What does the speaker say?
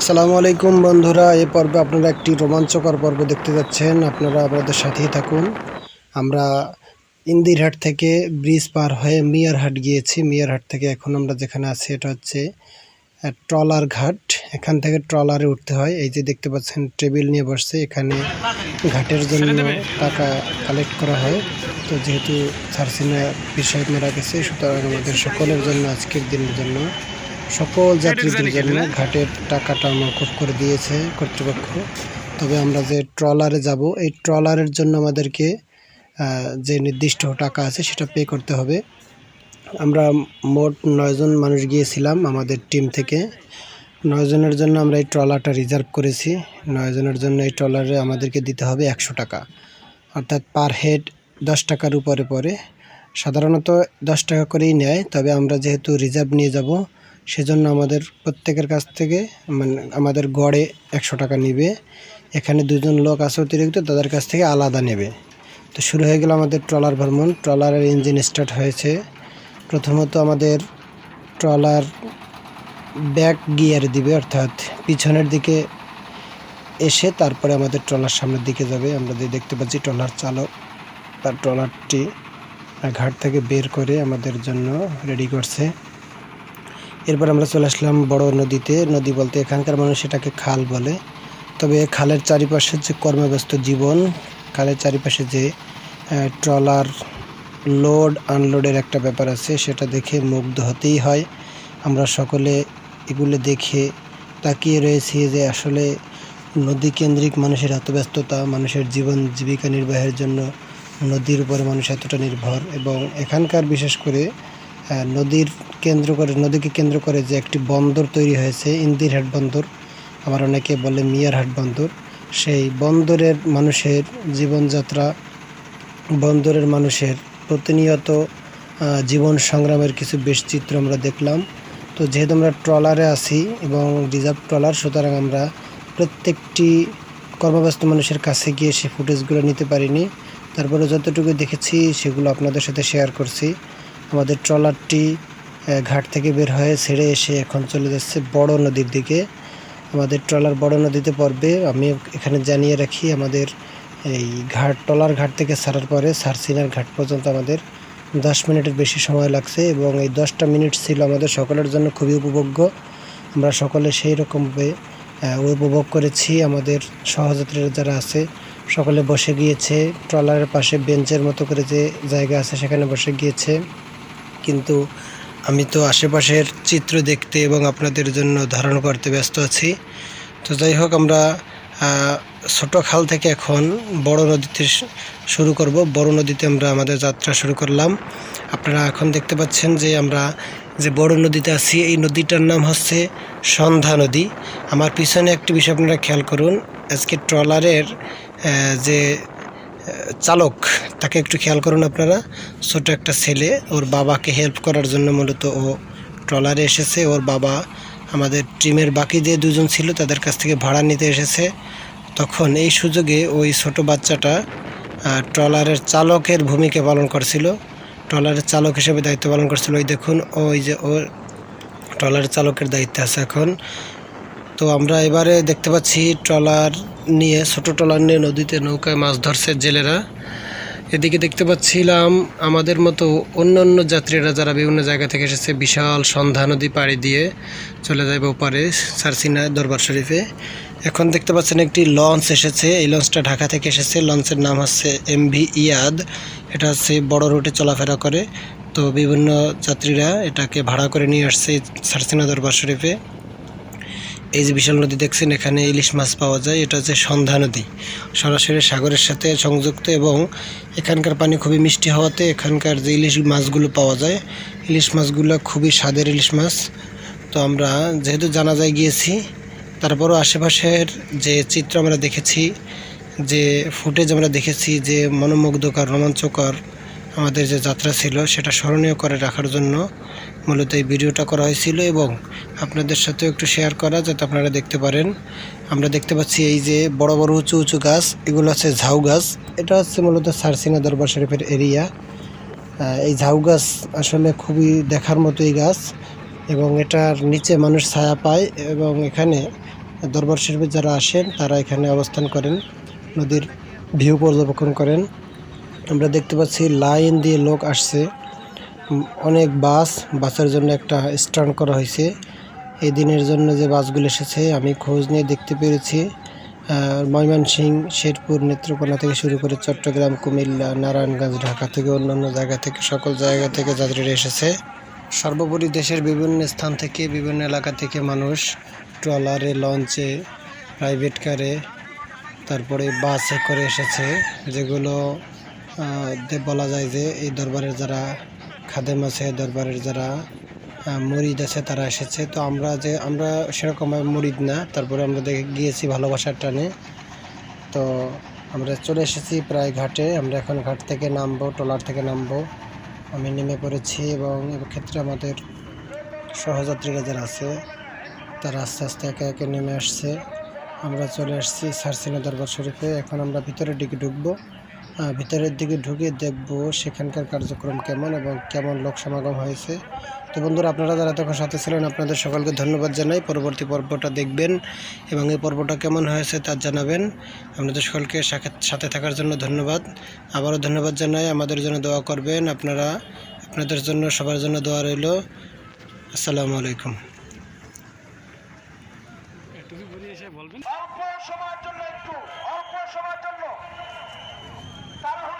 আসসালামু আলাইকুম বন্ধুরা, এ পর্বে আপনারা একটি রোমাঞ্চকর পর্ব দেখতে যাচ্ছেন। আপনারা আপনাদের সাথেই থাকুন। আমরা ইন্দিরহাট থেকে ব্রিজ পার হয়ে মিয়ারহাট গিয়েছি। মিয়ারহাট থেকে এখন আমরা যেখানে আছি, এটা হচ্ছে ট্রলার ঘাট। এখান থেকে ট্রলারে উঠতে হয়। এই যে দেখতে পাচ্ছেন, টেবিল নিয়ে বসছে। এখানে ঘাটের জন্য টাকা কালেক্ট করা হয়। তো যেহেতু সারসিনা বিষয় মারা গেছে, সুতরাং আমাদের সকলের জন্য, আজকের দিনের জন্য সকল যাত্রীদের জন্য ঘাটের টাকাটা মকুব করে দিয়েছে কর্তৃপক্ষ। তবে আমরা যে ট্রলারে যাব এই ট্রলারের জন্য আমাদেরকে যে নির্দিষ্ট টাকা আছে সেটা পে করতে হবে। আমরা মোট নয়জন মানুষ গিয়েছিলাম আমাদের টিম থেকে। নয়জনের জন্য আমরা এই ট্রলারটা রিজার্ভ করেছি। নয়জনের জন্য এই ট্রলারে আমাদেরকে দিতে হবে একশো টাকা। অর্থাৎ পার হেড দশ টাকার উপরে পড়ে। সাধারণত দশ টাকা করেই নেয় তবে আমরা যেহেতু রিজার্ভ নিয়ে যাব সেজন্য আমাদের প্রত্যেকের কাছ থেকে মানে আমাদের গড়ে একশো টাকা নেবে। এখানে দুজন লোক আছে অতিরিক্ত, তাদের কাছ থেকে আলাদা নেবে। তো শুরু হয়ে গেল আমাদের ট্রলার ভ্রমণ। ট্রলারের ইঞ্জিন স্টার্ট হয়েছে। প্রথমত আমাদের ট্রলার ব্যাক গিয়ার দিবে, অর্থাৎ পিছনের দিকে এসে তারপরে আমাদের ট্রলার সামনের দিকে যাবে। আমরা যে দেখতে পাচ্ছি ট্রলার চালক তার ট্রলারটি ঘাট থেকে বের করে আমাদের জন্য রেডি করছে। এরপর আমরা চলে আসলাম বড় নদীতে। নদী বলতে এখানকার মানুষ এটাকে খাল বলে। তবে খালের চারিপাশে যে কর্মব্যস্ত জীবন, খালের চারিপাশে যে ট্রলার লোড, আনলোডের একটা ব্যাপার আছে, সেটা দেখে মুগ্ধ হতেই হয়। আমরা সকলে এগুলো দেখে তাকিয়ে রয়েছি যে আসলে নদী কেন্দ্রিক মানুষের এত ব্যস্ততা, মানুষের জীবন জীবিকা নির্বাহের জন্য নদীর উপরে মানুষ এতটা নির্ভর এবং এখানকার বিশেষ করে নদীর কেন্দ্র করে, নদীকে কেন্দ্র করে যে একটি বন্দর তৈরি হয়েছে ইন্দিরহাট বন্দর, আবার অনেকে বলে মিয়ারহাট বন্দর, সেই বন্দরের মানুষের জীবনযাত্রা, বন্দরের মানুষের প্রতিনিয়ত জীবন সংগ্রামের কিছু বেশ চিত্র আমরা দেখলাম। তো যেহেতু আমরা ট্রলারে আছি এবং রিজার্ভ ট্রলার, সুতরাং আমরা প্রত্যেকটি কর্মব্যস্ত মানুষের কাছে গিয়ে সেই ফুটেজগুলো নিতে পারিনি। তারপরে যতটুকু দেখেছি, সেগুলো আপনাদের সাথে শেয়ার করছি। আমাদের ট্রলারটি ঘাট থেকে বের হয়ে ছেড়ে এসে এখন চলে যাচ্ছে বড় নদীর দিকে। আমাদের ট্রলার বড় নদীতে পড়বে। আমি এখানে জানিয়ে রাখি, আমাদের এই ঘাট, ট্রলার ঘাট থেকে ছাড়ার পরে সারসিনার ঘাট পর্যন্ত আমাদের দশ মিনিটের বেশি সময় লাগছে এবং এই দশটা মিনিট ছিল আমাদের সকলের জন্য খুবই উপভোগ্য। আমরা সকলে সেই রকমভাবে উপভোগ করেছি। আমাদের সহযাত্রীরা যারা আছে, সকলে বসে গিয়েছে। ট্রলারের পাশে বেঞ্চের মতো করে যে জায়গা আছে, সেখানে বসে গিয়েছে। কিন্তু আমি তো আশেপাশের চিত্র দেখতে এবং আপনাদের জন্য ধারণ করতে ব্যস্ত আছি। তো যাই হোক, আমরা ছোট খাল থেকে এখন বড় নদীতে শুরু করব। বড় নদীতে আমরা আমাদের যাত্রা শুরু করলাম। আপনারা এখন দেখতে পাচ্ছেন যে আমরা যে বড় নদীতে আছি, এই নদীটার নাম হচ্ছে সন্ধ্যা নদী। আমার পিছনে একটি বিষয় আপনারা খেয়াল করুন, আজকে ট্রলারের যে চালক তাকে একটু খেয়াল করুন আপনারা। ছোট একটা ছেলে, ওর বাবাকে হেল্প করার জন্য মূলত ও ট্রলারে এসেছে। ওর বাবা আমাদের টিমের বাকি যে দুজন ছিল, তাদের কাছ থেকে ভাড়া নিতে এসেছে। তখন এই সুযোগে ওই ছোট বাচ্চাটা ট্রলারের চালকের ভূমিকা পালন করছিল। ট্রলারের চালক হিসেবে দায়িত্ব পালন করছিল। ওই দেখুন, ওই যে ও ট্রলারের চালকের দায়িত্বে আছে এখন। তো আমরা এবারে দেখতে পাচ্ছি ট্রলার নিয়ে, ছোট ট্রলার নিয়ে নদীতে নৌকায় মাছ ধরছে জেলেরা। এদিকে দেখতে পাচ্ছিলাম আমাদের মতো অন্য অন্য যাত্রীরা যারা বিভিন্ন জায়গা থেকে এসেছে, বিশাল সন্ধ্যা নদী পাড়ি দিয়ে চলে যাবে ওপারে সারসিনা দরবার শরীফে। এখন দেখতে পাচ্ছেন একটি লঞ্চ এসেছে, এই লঞ্চটা ঢাকা থেকে এসেছে। লঞ্চের নাম হচ্ছে এমভি ইয়াদ। এটা হচ্ছে বড় রুটে চলাফেরা করে। তো বিভিন্ন যাত্রীরা এটাকে ভাড়া করে নিয়ে আসছে সারসিনা দরবার শরীফে। এই যে বিশাল নদী দেখছেন, এখানে ইলিশ মাছ পাওয়া যায়। এটা হচ্ছে সন্ধ্যা নদী। সরাসরি সাগরের সাথে সংযুক্ত এবং এখানকার পানি খুবই মিষ্টি হওয়াতে এখানকার যে ইলিশ মাছগুলো পাওয়া যায়, ইলিশ মাছগুলো খুবই স্বাদের ইলিশ মাছ। তো আমরা যেহেতু জানাজায় গিয়েছি, তারপরও আশেপাশের যে চিত্র আমরা দেখেছি, যে ফুটেজ আমরা দেখেছি যে মনোমুগ্ধকর, রোমাঞ্চকর আমাদের যে যাত্রা ছিল, সেটা স্মরণীয় করে রাখার জন্য মূলত এই ভিডিওটা করা হয়েছিল এবং আপনাদের সাথেও একটু শেয়ার করা যাতে আপনারা দেখতে পারেন। আমরা দেখতে পাচ্ছি এই যে বড় বড়, উঁচু উঁচু গাছ, এগুলো হচ্ছে ঝাউ গাছ। এটা হচ্ছে মূলত সারসিনা দরবার শরীফের এরিয়া এই ঝাউ গাছ আসলে খুবই দেখার মতো এই গাছ এবং এটার নিচে মানুষ ছায়া পায় এবং এখানে দরবার শরীফে যারা আসেন, তারা এখানে অবস্থান করেন, নদীর ভিউ পর্যবেক্ষণ করেন। আমরা দেখতে পাচ্ছি লাইন দিয়ে লোক আসছে। অনেক বাস, বাসের জন্য একটা স্ট্যান্ড করা হয়েছে। এই দিনের জন্য যে বাসগুলো এসেছে, আমি খোঁজ নিয়ে দেখতে পেরেছি। ময়মনসিংহ শেরপুর, নেত্রকোনা থেকে শুরু করে চট্টগ্রাম, কুমিল্লা, নারায়ণগঞ্জ, ঢাকা থেকে অন্যান্য জায়গা থেকে, সকল জায়গা থেকে যাত্রীরা এসেছে। সর্বোপরি দেশের বিভিন্ন স্থান থেকে, বিভিন্ন এলাকা থেকে মানুষ ট্রলারে, লঞ্চে, প্রাইভেট কারে, তারপরে বাসে করে এসেছে, যেগুলো বলা যায় যে এই দরবারের যারা খাদেম আছে দরবারের যারা মুরিদ আছে, তারা এসেছে। তো আমরা যে, আমরা সেরকম মুরিদ না, তারপরে আমরা দেখে গিয়েছি ভালোবাসার টানে। তো আমরা চলে এসেছি প্রায় ঘাটে। আমরা এখন ঘাট থেকে নামবো, ট্রলার থেকে নামবো। আমি নেমে পড়েছি এবং এক্ষেত্রে আমাদের সহযাত্রীরা যারা আছে, তারা আস্তে আস্তে একে একে নেমে আসছে। আমরা চলে আসছি সারসিনা দরবার শরীফে। এখন আমরা ভিতরের দিকে ঢুকবো। ভিতরের দিকে ঢুকে দেখব সেখানকার কার্যক্রম কেমন এবং কেমন লোক সমাগম হয়েছে। তো বন্ধুরা আপনারা যারা তখন সাথে ছিলেন আপনাদের সকলকে ধন্যবাদ জানাই। পরবর্তী পর্বটা দেখবেন এবং এই পর্বটা কেমন হয়েছে তা জানাবেন। আপনাদের সকলকে সাথে- সাথে থাকার জন্য ধন্যবাদ। আবারও ধন্যবাদ জানাই। আমাদের জন্য দোয়া করবেন আপনারা। আপনাদের জন্য সবার জন্য দোয়া রইল। আসসালামু আলাইকুম। অল্প সময়ের জন্য একটু অল্প সময়ের জন্য। তারা